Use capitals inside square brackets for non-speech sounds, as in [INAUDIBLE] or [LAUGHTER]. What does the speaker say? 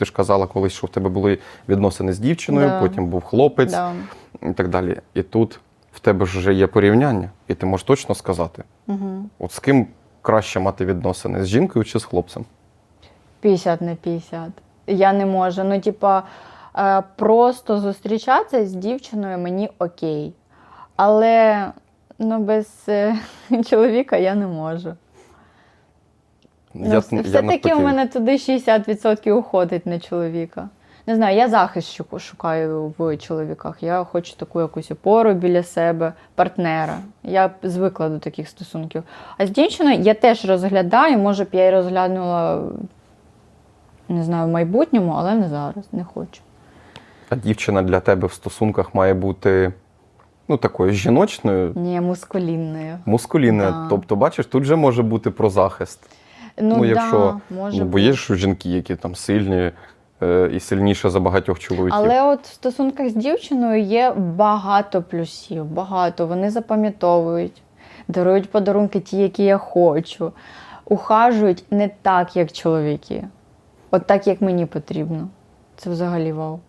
ти ж казала колись, що в тебе були відносини з дівчиною, Да. потім був хлопець Да. і так далі. І тут в тебе ж вже є порівняння, і ти можеш точно сказати, Угу. от з ким краще мати відносини з жінкою чи з хлопцем? 50 на 50. Я не можу. Ну, типа, е, просто зустрічатися з дівчиною мені окей. Але ну, без е, [LAUGHS] чоловіка я не можу. Ну, я Все-таки навпаки. у мене туди 60% уходить на чоловіка. Не знаю, я захист шукаю в чоловіках. Я хочу таку якусь опору біля себе, партнера. Я звикла до таких стосунків. А з дівчиною я теж розглядаю, може б я і розглянула, не знаю, в майбутньому, але не зараз, не хочу. А дівчина для тебе в стосунках має бути ну, такою жіночною, Ні, мускулінною. мускулінною. Тобто, бачиш, тут же може бути про захист. Ну, Ну, да, може ну, бо є ж жінки, які там сильні е, і сильніше за багатьох чоловіків. Але от в стосунках з дівчиною є багато плюсів, багато. Вони запам'ятовують, дарують подарунки ті, які я хочу, ухажують не так, як чоловіки, от так, як мені потрібно. Це взагалі вау.